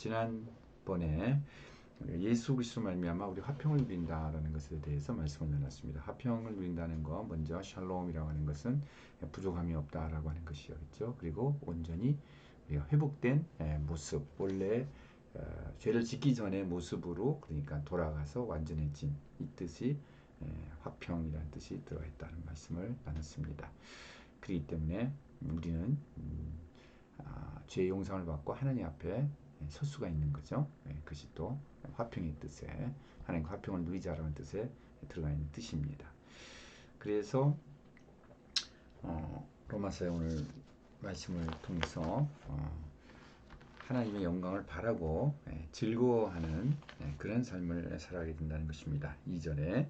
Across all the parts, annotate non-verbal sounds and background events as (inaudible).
지난번에 예수 그리스도 말미암아 우리 화평을 누린다라는 것에 대해서 말씀을 나눴습니다. 화평을 누린다는 거 먼저 샬롬이라고 하는 것은 부족함이 없다라고 하는 것이었죠. 그리고 온전히 우리가 회복된 모습 원래 어, 죄를 짓기 전의 모습으로 그러니까 돌아가서 완전해진 이 뜻이 화평이라는 뜻이 들어있다는 말씀을 나눴습니다. 그렇기 때문에 우리는 음, 아, 죄 용서를 받고 하나님 앞에 설 수가 있는 거죠. 그것이 또 화평의 뜻에 하나님 화평을 누리자라는 뜻에 들어가 있는 뜻입니다. 그래서 어, 로마서의 오늘 말씀을 통해서 어, 하나님의 영광을 바라고 예, 즐거워하는 예, 그런 삶을 살아가게 된다는 것입니다. 2절에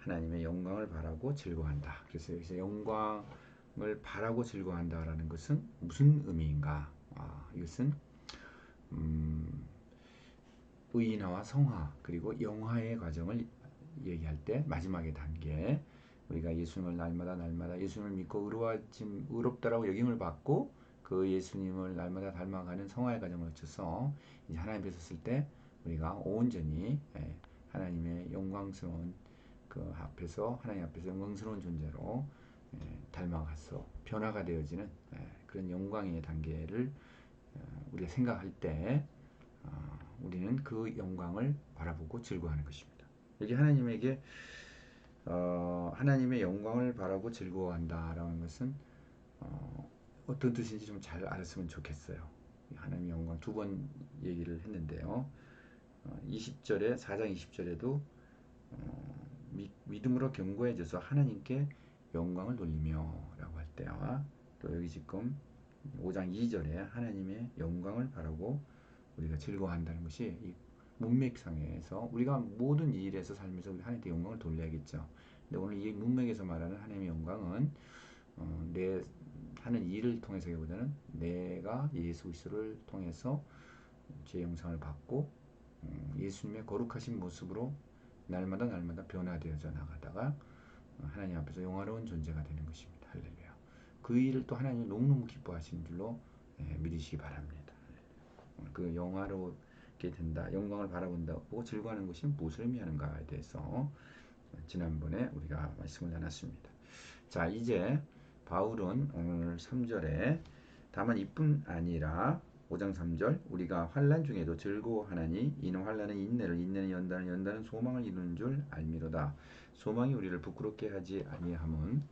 하나님의 영광을 바라고 즐거워한다. 그래서 여기서 영광을 바라고 즐거워한다라는 것은 무슨 의미인가? 아, 이것은 음, 의인화와 성화 그리고 영화의 과정을 얘기할 때 마지막의 단계 우리가 예수님을 날마다 날마다 예수님을 믿고 의로워짐 의롭다라고 여김을 받고 그 예수님을 날마다 닮아가는 성화의 과정을 거쳐서 이제 하나님 앞에 섰을 때 우리가 온전히 예, 하나님의 영광스러운 그 앞에서 하나님 앞에서 영광스러운 존재로 예, 닮아가서 변화가 되어지는 예, 그런 영광의 단계를 어, 우리가 생각할 때 어, 우리는 그 영광을 바라보고 즐거워하는 것입니다. 여기 하나님에게 어, 하나님의 영광을 바라고 즐거워한다라는 것은 어, 떤 뜻인지 좀 잘 알았으면 좋겠어요. 하나님의 영광 두 번 얘기를 했는데요. 20절에 어, 4장 20절에도 어, 믿음으로 견고해져서 하나님께 영광을 돌리며라고 할 때와 또 여기 지금 5장 2절에 하나님의 영광을 바라고 우리가 즐거워한다는 것이 이 문맥상에서 우리가 모든 일에서 살면서 우리 하나님께 영광을 돌려야겠죠. 근데 오늘 이 문맥에서 말하는 하나님의 영광은 어, 내 하는 일을 통해서기보다는 내가 예수 그리스도를 통해서 제 영상을 받고 음, 예수님의 거룩하신 모습으로 날마다 날마다 변화되어져 나가다가 하나님 앞에서 영화로운 존재가 되는 것입니다. 그 일을 또 하나님이 너무너무 기뻐하시는 줄로 예, 믿으시기 바랍니다. 그 영화롭게 된다, 영광을 바라본다고 즐거워하는 것이 무엇을 의미하는가에 대해서 지난번에 우리가 말씀을 나눴습니다. 자, 이제 바울은 오늘 3절에 다만 이뿐 아니라 5장 3절 우리가 환란 중에도 즐거워하나니 이는 환란은 인내를 인내는 연단은 연단은 소망을 이루는 줄 알미로다. 소망이 우리를 부끄럽게 하지 아니함은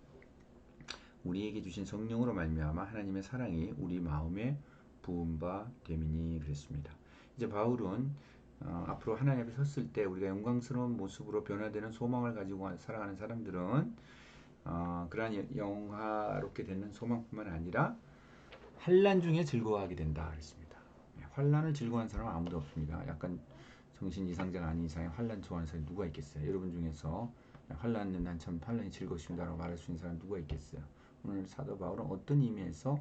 우리에게 주신 성령으로 말미암아 하나님의 사랑이 우리 마음에 부은 바 됨이니 그랬습니다. 이제 바울은 어, 앞으로 하나님 앞에 섰을 때 우리가 영광스러운 모습으로 변화되는 소망을 가지고 살아가는 사람들은 어, 그러한 영화롭게 되는 소망뿐만 아니라 환란 중에 즐거워하게 된다 그랬습니다. 예, 환란을 즐거워하는 사람은 아무도 없습니다. 약간 정신 이상자가 아닌 이상에 환란 좋아하는 사람이 누가 있겠어요? 여러분 중에서 환란은 난참 환란이 즐거우십니다라고 말할 수 있는 사람 누가 있겠어요? 오늘 사도 바울은 어떤 의미에서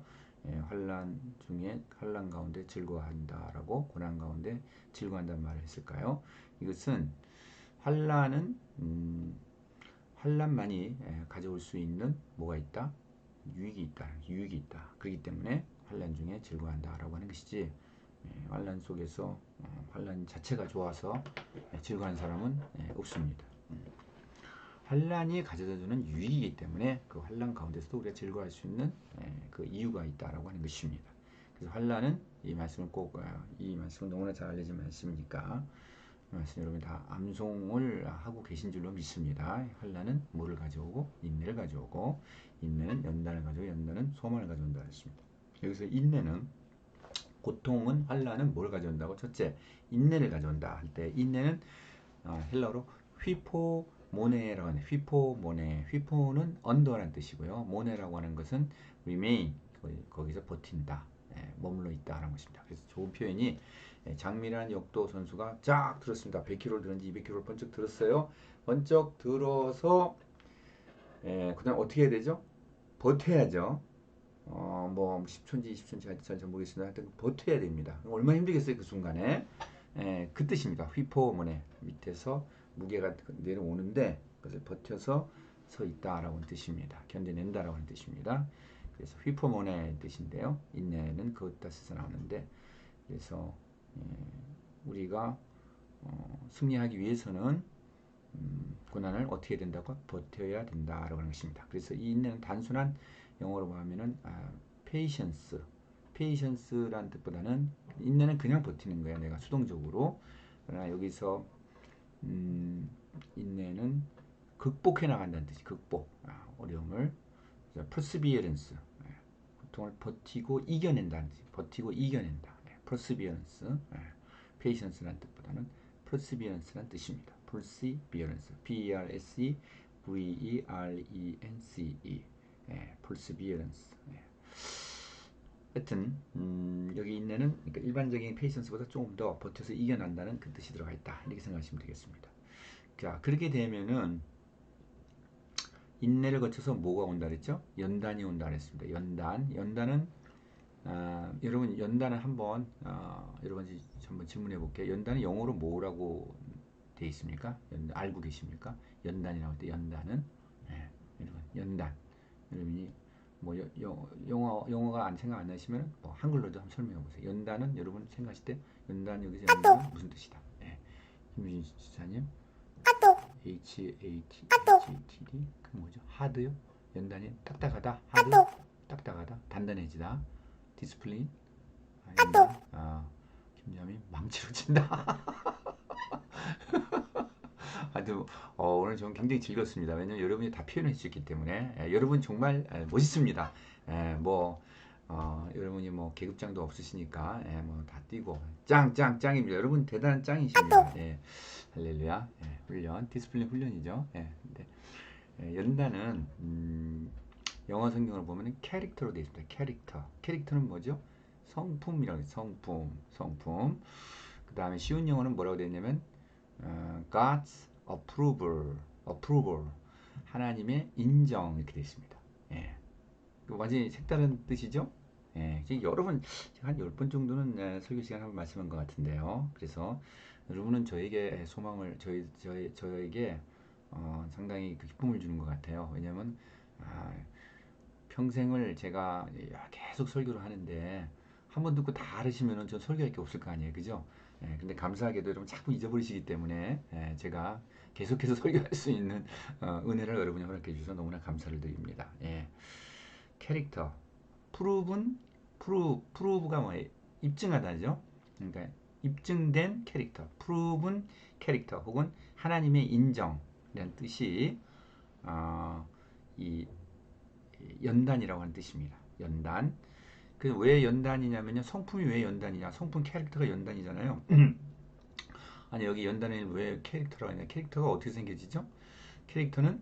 예, 환란 중에 환란 가운데 즐거워한다라고 고난 가운데 즐거워한다는 말을 했을까요? 이것은 환란은 음, 환란만이 예, 가져올 수 있는 뭐가 있다? 유익이 있다. 유익이 있다. 그렇기 때문에 환란 중에 즐거워한다라고 하는 것이지 예, 환란 속에서 어, 환란 자체가 좋아서 예, 즐거워하는 사람은 없습니다. 음. 환란이 가져다주는 유익이기 때문에 그 환란 가운데서도 우리가 즐거워할 수 있는 그 이유가 있다라고 하는 것입니다. 그래서 환란은 이 말씀을 꼭이 어, 말씀은 너무나 잘 알려진 말씀이니까 말씀 여러분 다 암송을 하고 계신 줄로 믿습니다. 환란은 뭐를 가져오고 인내를 가져오고 인내는 연단을 가져오고 연단은 소망을 가져온다 했습니다. 여기서 인내는 고통은 환란은 뭘 가져온다고? 첫째, 인내를 가져온다 할 때 인내는 어, 헬라로 휘포 모네라고 하는 휘포 모네 휘포는 언더라는 뜻이고요. 모네라고 하는 것은 remain 거기서 버틴다. 예, 머물러 있다라는 것입니다. 그래서 좋은 표현이 예, 장미란 역도 선수가 쫙 들었습니다. 100km를 들었는지 200km를 번쩍 들었어요. 번쩍 들어서 예, 그 다음 어떻게 해야 되죠? 버텨야죠. 어, 뭐 10초인지 20초인지 하여튼 잘 모르겠습니다. 하여튼 버텨야 됩니다. 얼마나 힘들겠어요 그 순간에. 예, 그 뜻입니다. 휘포문에 밑에서 무게가 내려오는데 그것을 버텨서 서 있다라고 뜻입니다. 견뎌낸다라고 하는 뜻입니다. 그래서 휘포문의 뜻인데요. 인내는 그 뜻에서 나오는데 그래서 예, 우리가 어, 승리하기 위해서는 음, 고난을 어떻게 된다고 버텨야 된다라고 하는 것입니다. 그래서 이 인내는 단순한 영어로 말하면은 아, patience, patience라는 뜻보다는 인내는 그냥 버티는 거야. 내가 수동적으로. 그러나 여기서 음, 인내는 극복해 나간다는 뜻이 극복, 아, 어려움을 perseverance, 예, 고통을 버티고 이겨낸다는 뜻이 버티고 이겨낸다. 예, perseverance, 예, patience라는 뜻보다는 perseverance라는 뜻입니다. perseverance, p-e-r-s-e v-e-r-e-n-c-e, 예, perseverance. 예. 하여튼 음, 여기 인내는 그러니까 일반적인 페이션스보다 조금 더 버텨서 이겨낸다는 그 뜻이 들어가 있다 이렇게 생각하시면 되겠습니다. 자 그렇게 되면은 인내를 거쳐서 뭐가 온다 그랬죠? 연단이 온다 그랬습니다. 연단, 연단은 아, 여러분 연단은 한번 아, 여러분 한번 질문해 볼게요. 연단은 영어로 뭐라고 돼 있습니까? 연, 알고 계십니까? 연단이라고 할때 연단은 예, 여러분 연단 여러분이 뭐 여, 영어 영어가 안 생각 안 나시면 뭐 한글로도 한번 설명해 보세요. 연단은 여러분 생각하실 때 연단 여기서 연단은 무슨 뜻이다? 예. 김유진 지사님. H A T H T D 그 뭐죠? 하드요? 연단이 딱딱하다. 하드 딱딱하다. 단단해지다. 디스플린. 아, 연단. 아, 김자민 망치로 친다. (laughs) 하여튼 어, 오늘 좀 굉장히 즐겁습니다. 왜냐면 여러분이 다 표현해 주셨기 때문에 예, 여러분 정말 예, 멋있습니다. 예, 뭐 어, 여러분이 뭐 계급장도 없으시니까 예, 뭐다 뛰고 짱짱 짱입니다. 여러분 대단한 짱이십니다. 예, 할렐루야. 예, 훈련 디스플레이 훈련이죠. 예, 근데 예, 연단은 음, 영어 성경을 보면은 캐릭터로 되어 있습니다. 캐릭터. 캐릭터는 뭐죠? 성품이라고. 성품, 성품. 그 다음에 쉬운 영어는 뭐라고 되어 있냐면 어, God's approval, approval. 하나님의 인정 이렇게 되어 있습니다. 예. 그 완전히 색다른 뜻이죠? 예. 여러 번, 한 10번 정도는 예, 설교 시간 한번 말씀한 것 같은데요. 그래서 여러분은 저에게 소망을, 저희, 저희, 저에게 어, 상당히 그 기쁨을 주는 것 같아요. 왜냐면, 아, 평생을 제가 계속 설교를 하는데, 한 번 듣고 다 알으시면은 전 설교할 게 없을 거 아니에요. 그죠? 예, 근데 감사하게도 여러분 자꾸 잊어버리시기 때문에 예, 제가 계속해서 (laughs) 설교할 수 있는 어, 은혜를 여러분이 허락해 주셔서 너무나 감사를 드립니다. 예. 캐릭터, 프루브는 프루 프루브가 뭐예요? 입증하다죠. 그러니까 입증된 캐릭터, 프루븐 캐릭터 혹은 하나님의 인정이라는 뜻이 어, 이 연단이라고 하는 뜻입니다. 연단. 그 왜 연단이냐면요. 성품이 왜 연단이냐? 성품 캐릭터가 연단이잖아요. 아니 여기 연단에 왜 캐릭터라고 하냐? 캐릭터가 어떻게 생겨지죠? 캐릭터는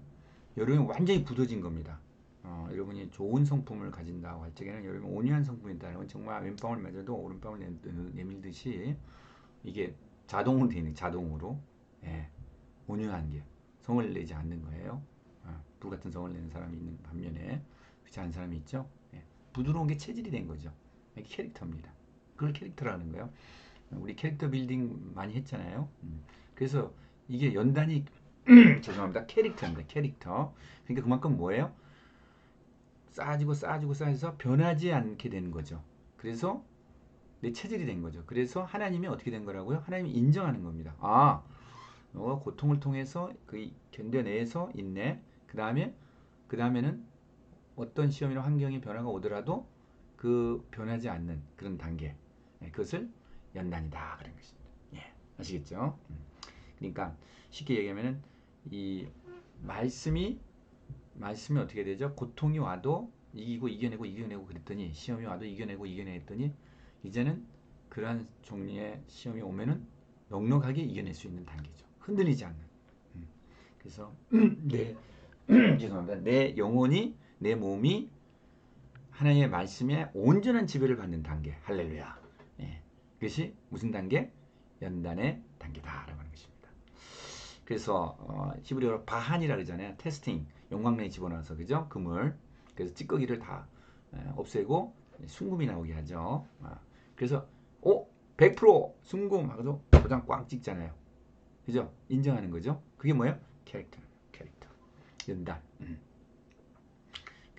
여러분이 완전히 굳어진 겁니다. 어, 여러분이 좋은 성품을 가진다고 할 적에는 여러분 온유한 성품이 있다는 건 정말 왼방울 맞아도 오른방울 내- 내밀듯이 이게 자동으로 되어 있는 자동으로 예, 온유한 게 성을 내지 않는 거예요. 어, 불 같은 성을 내는 사람이 있는 반면에 그렇지 않은 사람이 있죠. 예, 부드러운 게 체질이 된 거죠. 캐릭터입니다. 그걸 캐릭터라는 거예요. 우리 캐릭터 빌딩 많이 했잖아요. 음, 그래서 이게 연단이 (clears throat) 죄송합니다. 캐릭터입니다. 캐릭터. 그러니까 그만큼 뭐예요? 쌓아지고 쌓아지고 쌓아서 변하지 않게 되는 거죠. 그래서 내 체질이 된 거죠. 그래서 하나님이 어떻게 된 거라고요? 하나님이 인정하는 겁니다. 아, 너가 고통을 통해서 그 견뎌내서 있네. 그 다음에 그 다음에는 어떤 시험이나 환경의 변화가 오더라도 그 변하지 않는 그런 단계. 네, 그것을 연단이다 그런 것입니다. 예, 아시겠죠? 음. 그러니까 쉽게 얘기하면은 이 말씀이 말씀이 어떻게 되죠? 고통이 와도 이기고 이겨내고 이겨내고 그랬더니 시험이 와도 이겨내고 이겨냈더니 이제는 그러한 종류의 시험이 오면은 넉넉하게 이겨낼 수 있는 단계죠. 흔들리지 않는. 음. 그래서 (clears throat) 내 (clears throat) 죄송합니다. 내 영혼이 내 몸이 하나님의 말씀에 온전한 지배를 받는 단계. 할렐루야. 예. 그것이 무슨 단계? 연단의 단계다라고 하는 것입니다. 그래서 어, 히브리어로 바한이라 그러잖아요. 테스팅, 용광로에 집어넣어서 그죠? 그물. 그래서 찌꺼기를 다 에, 없애고 순금이 나오게 하죠. 아, 그래서 오, 100% 순금 하고서 도장 꽝 찍잖아요. 그죠? 인정하는 거죠. 그게 뭐예요? 캐릭터, 캐릭터. 연단. 음.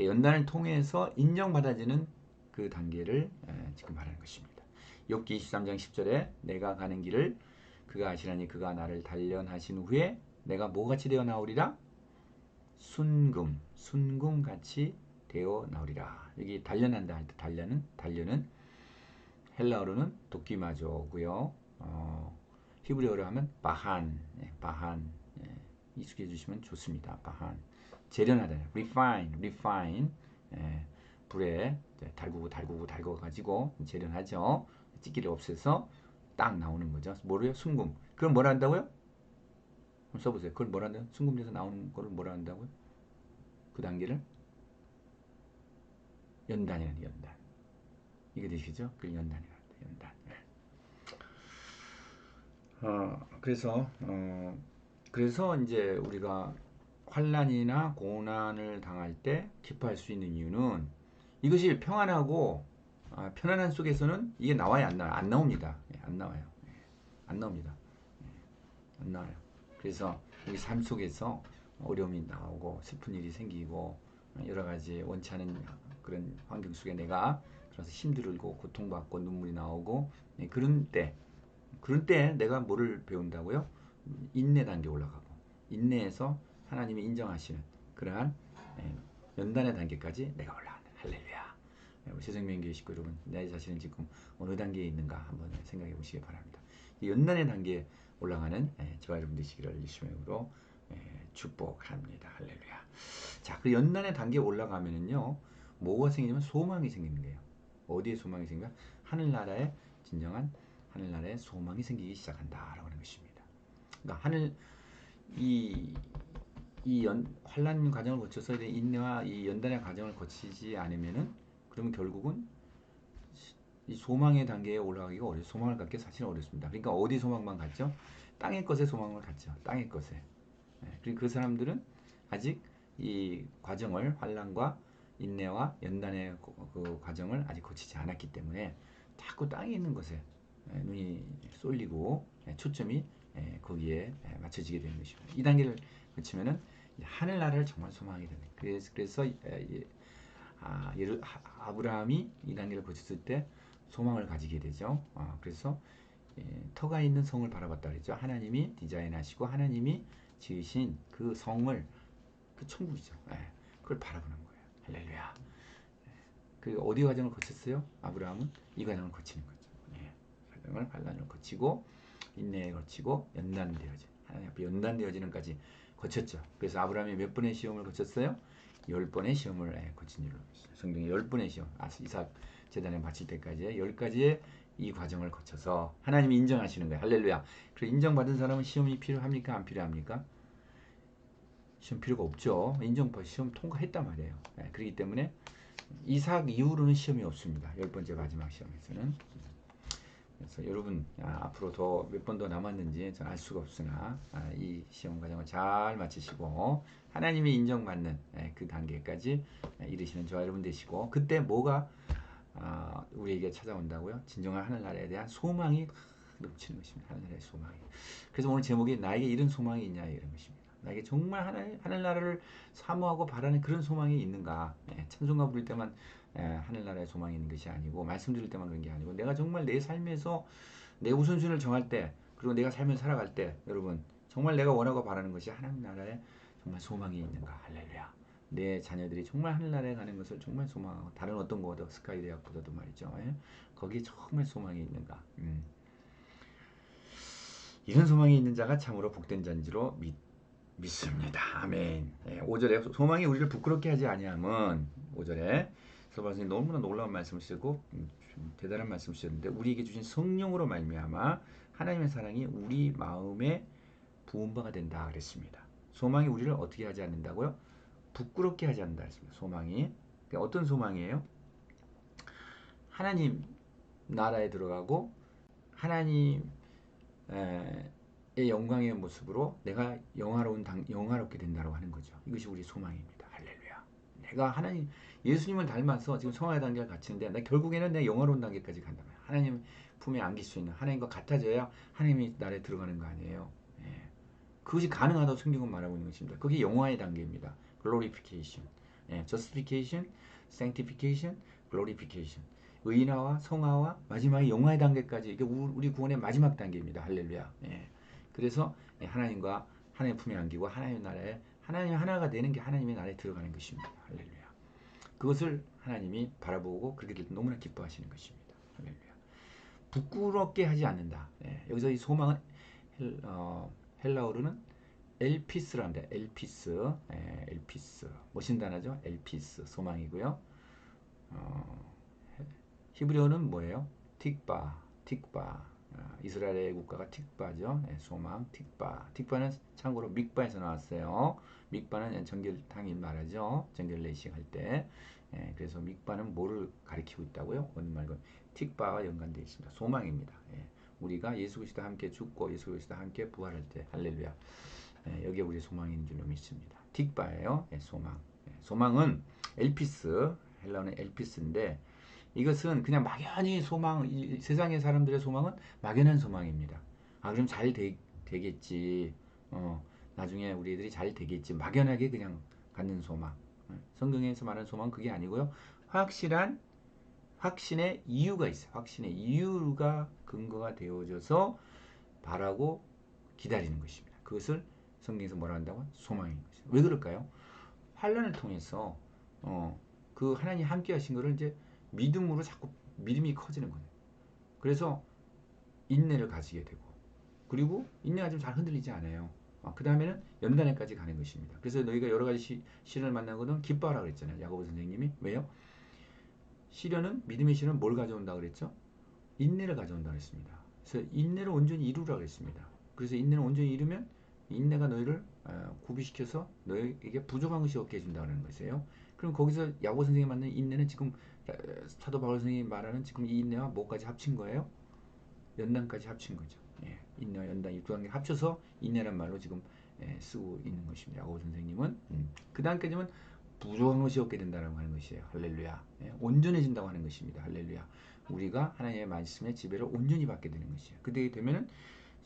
그러니까 연단을 통해서 인정받아지는 그 단계를 에, 지금 말하는 것입니다. 욥기 23장 10절에 내가 가는 길을 그가 아시라니 그가 나를 단련하신 후에 내가 뭐같이 되어 나오리라? 순금, 순금같이 되어 나오리라. 여기 단련한다 할 때 단련은 단련은 헬라어로는 도끼마저고요. 어, 히브리어로 하면 바한, 예, 바한 예, 익숙해 주시면 좋습니다. 바한 재련하다, refine, refine 예, 불에 달구고 달구고 달궈 가지고 재련하죠. 찌기를 없애서 딱 나오는 거죠. 뭐래요? 순금. 그걸 뭐라 한다고요? 한번 써보세요. 그걸 뭐라 한다요? 순금에서 나오는 거를 뭐라 한다고요? 그 단계를 연단이라는 연단. 이게 되시죠? 그 연단이라는 연단. 네. 어, 그래서 어, 그래서 이제 우리가 환란이나 고난을 당할 때 기뻐할 수 있는 이유는 이것이 평안하고 아, 편안한 속에서는 이게 나와야 안 나와요? 안 나옵니다. 예, 안 나와요. 예, 안 나옵니다. 예, 안 나와요. 그래서 우리 삶 속에서 어려움이 나오고 슬픈 일이 생기고 여러 가지 원치 않은 그런 환경 속에 내가 그래서 힘들고 고통받고 눈물이 나오고 예, 그런 때 그런 때 내가 뭐를 배운다고요? 인내 단계 올라가고 인내에서 하나님이 인정하시는 그러한 예, 연단의 단계까지 내가 올라간다. 할렐루야. 예, 새생명교회 식구 여러분, 내 자신은 지금 어느 단계에 있는가 한번 생각해 보시기 바랍니다. 연단의 단계에 올라가는 예, 저와 여러분 되시기를 예수님으로 축복합니다. 할렐루야. 자, 그 연단의 단계에 올라가면은요, 뭐가 생기냐면 소망이 생기는 거예요. 어디에 소망이 생겨? 하늘나라에 진정한 하늘나라에 소망이 생기기 시작한다라고 하는 것입니다. 그러니까 하늘 이 이 연, 환란 과정을 거쳐서 인내와 이 연단의 과정을 거치지 않으면은 그러면 결국은 이 소망의 단계에 올라가기가 어려 소망을 갖기 사실은 어렵습니다. 그러니까 어디 소망만 갖죠? 땅의 것에 소망을 갖죠. 땅의 것에. 네, 그리고 그 사람들은 아직 이 과정을 환란과 인내와 연단의 그 과정을 아직 거치지 않았기 때문에 자꾸 땅에 있는 것에 눈이 쏠리고 초점이 거기에 맞춰지게 되는 것입니다. 이 단계를 거치면은 하늘나라를 정말 소망하게 됩니다. 그래서 그래서 아, 예를 아브라함이 이 단계를 거쳤을 때 소망을 가지게 되죠. 아, 그래서 예, 터가 있는 성을 바라봤다 그랬죠. 하나님이 디자인하시고 하나님이 지으신 그 성을 그 천국이죠. 예, 그걸 바라보는 거예요. 할렐루야. 그 어디 과정을 거쳤어요? 아브라함은 이 과정을 거치는 거죠. 예. 과정을 반란을 거치고 인내에 거치고 연단되어진 하나님 앞에 연단되어지는까지 거쳤죠. 그래서 아브라함이 몇 번의 시험을 거쳤어요? 열 번의 시험을 예, 거친 일로 성경에 열 번의 시험, 아, 이삭 재단에 마칠 때까지 열 가지의 이 과정을 거쳐서 하나님이 인정하시는 거예요. 할렐루야. 그리고 인정받은 사람은 시험이 필요합니까? 안 필요합니까? 시험 필요가 없죠. 인정받 시험 통과했단 말이에요. 네, 그렇기 때문에 이삭 이후로는 시험이 없습니다. 열 번째 마지막 시험에서는. 그래서 여러분 아, 앞으로 더 몇 번 더 남았는지 저는 알 수가 없으나 아, 이 시험 과정을 잘 마치시고 하나님이 인정받는 예, 그 단계까지 예, 이르시는 저와 여러분 되시고 그때 뭐가 아, 우리에게 찾아온다고요? 진정한 하늘나라에 대한 소망이 넘치는 것입니다. 하늘나라의 소망이. 그래서 오늘 제목이 나에게 이런 소망이 있냐 이런 것입니다. 나에게 정말 하늘, 하늘나라를 사모하고 바라는 그런 소망이 있는가? 예, 찬송가 부를 때만 예, 하늘나라의 소망이 있는 것이 아니고 말씀 드릴 때만 그런 게 아니고 내가 정말 내 삶에서 내 우선순위를 정할 때 그리고 내가 삶을 살아갈 때 여러분 정말 내가 원하고 바라는 것이 하나님 나라에 정말 소망이 있는가? 할렐루야. 내 자녀들이 정말 하늘나라에 가는 것을 정말 소망하고 다른 어떤 거보다 스카이 대학보다도 말이죠. 예? 거기에 정말 소망이 있는가? 음. 이런 소망이 있는 자가 참으로 복된 자인지로 믿 믿습니다. 아멘. 예, 5절에 소망이 우리를 부끄럽게 하지 아니함은 5절에 서바선이 너무나 놀라운 말씀을 쓰고 음, 대단한 말씀을 쓰셨는데 우리에게 주신 성령으로 말미암아 하나님의 사랑이 우리 마음에 부은 바가 된다 그랬습니다. 소망이 우리를 어떻게 하지 않는다고요? 부끄럽게 하지 않는다 그랬습니다. 소망이 그러니까 어떤 소망이에요? 하나님 나라에 들어가고 하나님 에, 영광의 모습으로 내가 영화로운 당, 영화롭게 된다고 하는 거죠. 이것이 우리 소망입니다. 할렐루야. 내가 하나님 예수님을 닮아서 지금 성화의 단계를 갖추는데 나 결국에는 내 영화로운 단계까지 간다 말이야. 하나님 품에 안길 수 있는 하나님과 같아져야 하나님이 나라에 들어가는 거 아니에요. 예. 그것이 가능하다고 성경은 말하고 있는 것입니다. 그게 영화의 단계입니다. glorification, 예. sanctification, glorification. 의인화와 성화와 마지막에 영화의 단계까지 이게 우- 우리 구원의 마지막 단계입니다. 할렐루야. 예. 그래서 예, 하나님과 하나님 품에 안기고 하나님 나라에 하나님 하나가 되는 게 하나님의 나라에 들어가는 것입니다. 할렐루야. 그것을 하나님이 바라보고 그렇게 너무나 기뻐하시는 것입니다. 할렐루야. 부끄럽게 하지 않는다. 예. 여기서 이 소망은 헬, 어, 헬라어로는 엘피스랍니다. 엘피스, 예, 엘피스. 멋진 단어죠. 엘피스 소망이고요. 어, 히브리어는 뭐예요? 틱바, 틱바. 아, 이스라엘의 국가가 틱바죠. 예, 소망, 틱바. 틱바는 참고로 믹바에서 나왔어요. 믹바는 정결탕인 말하죠. 정결례식 할 때. 예, 그래서 믹바는 뭐를 가리키고 있다고요? 어느 말고 틱바와 연관되어 있습니다. 소망입니다. 예, 우리가 예수 그리스도와 함께 죽고 예수 그리스도와 함께 부활할 때 할렐루야. 예, 여기에 우리 소망인 줄로 믿습니다. 틱바예요. 예, 소망. 예, 소망은 엘피스, 헬라어는 엘피스인데 이것은 그냥 막연히 소망, 이 세상의 사람들의 소망은 막연한 소망입니다. 아, 그럼 잘 되, 되겠지. 어, 나중에 우리 애들이 잘 되겠지. 막연하게 그냥 갖는 소망. 어, 성경에서 말하는 소망은 그게 아니고요. 확실한 확신의 이유가 있어요. 확신의 이유가 근거가 되어져서 바라고 기다리는 것입니다. 그것을 성경에서 뭐라 한다고? 소망인 것이죠. 왜 그럴까요? 환란을 통해서 어, 그 하나님 함께 하신 것을 이제 믿음으로 자꾸 믿음이 커지는 거예요. 그래서 인내를 가지게 되고 그리고 인내가 좀 잘 흔들리지 않아요. 어, 그 다음에는 연단에까지 가는 것입니다. 그래서 너희가 여러 가지 시, 시련을 만나거든 기뻐하라 그랬잖아요. 야고보 선생님이 왜요? 시련은 믿음의 시련은 뭘 가져온다 그랬죠? 인내를 가져온다 그랬습니다. 그래서 인내를 온전히 이루라 그랬습니다. 그래서 인내를 온전히 이루면 인내가 너희를 어, 구비시켜서 너희에게 부족한 것이 없게 해준다는 것이에요. 그럼 거기서 야고 선생님 만든 인내는 지금 어, 사도 바울 선생님이 말하는 지금 이 인내와 뭐까지 합친 거예요? 연단까지 합친 거죠. 예, 인내와 연단 이 두 단계 합쳐서 인내란 말로 지금 예, 쓰고 있는 것입니다. 야고 선생님은 음. 그 다음까지는 부족한 것이 없게 된다는 하는 것이에요. 할렐루야. 예, 온전해진다고 하는 것입니다. 할렐루야. 우리가 하나님의 말씀의 지배를 온전히 받게 되는 것이에요. 그때 되면은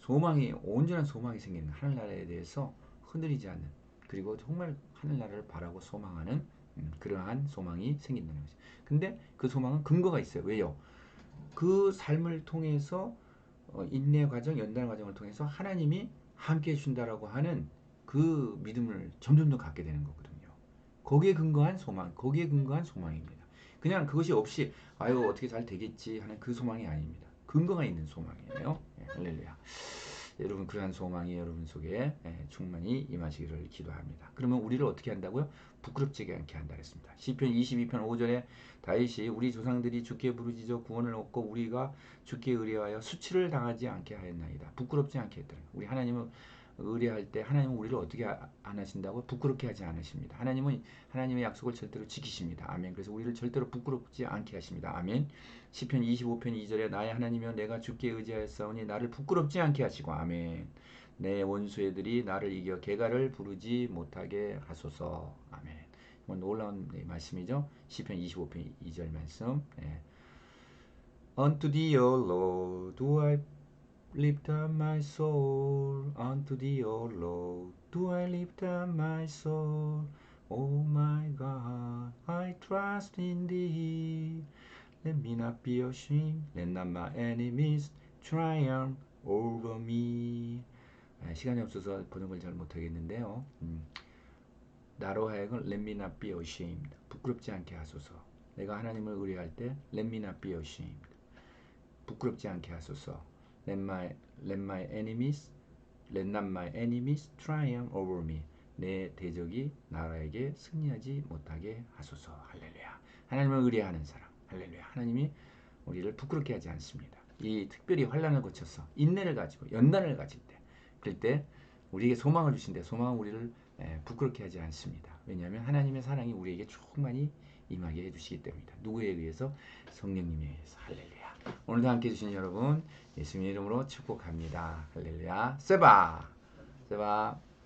소망이 온전한 소망이 생기는 하늘나라에 대해서 흔들리지 않는 그리고 정말 하늘나라를 바라고 소망하는 음, 그러한 소망이 생긴다는 것이죠. 근데 그 소망은 근거가 있어요. 왜요? 그 삶을 통해서 어, 인내 과정, 연단 과정을 통해서 하나님이 함께 해준다라고 하는 그 믿음을 점점 더 갖게 되는 거거든요. 거기에 근거한 소망, 거기에 근거한 소망입니다. 그냥 그것이 없이 아유 어떻게 잘 되겠지 하는 그 소망이 아닙니다. 근거가 있는 소망이에요. 예, 할렐루야. 여러분 그러한 소망이 여러분 속에 예, 충만히 임하시기를 기도합니다. 그러면 우리를 어떻게 한다고요? 부끄럽지 않게 한다 그랬습니다. 시편 22편 5절에 다윗이 우리 조상들이 주께 부르짖어 구원을 얻고 우리가 주께 의뢰하여 수치를 당하지 않게 하였나이다. 부끄럽지 않게 했다. 우리 하나님을 의뢰할 때 하나님은 우리를 어떻게 안 하신다고 부끄럽게 하지 않으십니다. 하나님은 하나님의 약속을 절대로 지키십니다. 아멘. 그래서 우리를 절대로 부끄럽지 않게 하십니다. 아멘. 시편 25편 2절에 나의 하나님이여 내가 주께 의지하였사오니 나를 부끄럽지 않게 하시고 아멘. 내 원수 애들이 나를 이겨 개가를 부르지 못하게 하소서. 아멘. 이건 놀라운 말씀이죠. 시편 25편 2절 말씀. 네. Unto thee, O Lord, do I lift up my soul. Unto thee, O Lord, do I lift up my soul. Oh my God, I trust in thee. Let me not be ashamed. Let not my enemies triumph over me. 아, 시간이 없어서 걸잘 못하겠는데요. 음. 나로 하여금 let me not be ashamed. 부끄럽지 않게 하소서. 내가 하나님을 의뢰할 때 let me not be ashamed. 부끄럽지 않게 하소서. Let my let my enemies let not my enemies triumph over me. 내 대적이 나라에게 승리하지 못하게 하소서. 할렐루야. 하나님을 의뢰하는 사람. 할렐루야. 하나님이 우리를 부끄럽게 하지 않습니다. 이 특별히 환란을 거쳐서 인내를 가지고 연단을 가질 때 그럴 때 우리에게 소망을 주신데 소망은 우리를 에, 부끄럽게 하지 않습니다. 왜냐하면 하나님의 사랑이 우리에게 충만히 임하게 해주시기 때문이다. 누구에 의해서? 성령님에 의해서. 할렐루야. 오늘도 함께 해주신 여러분 예수님의 이름으로 축복합니다. 할렐루야. 세바. 세바.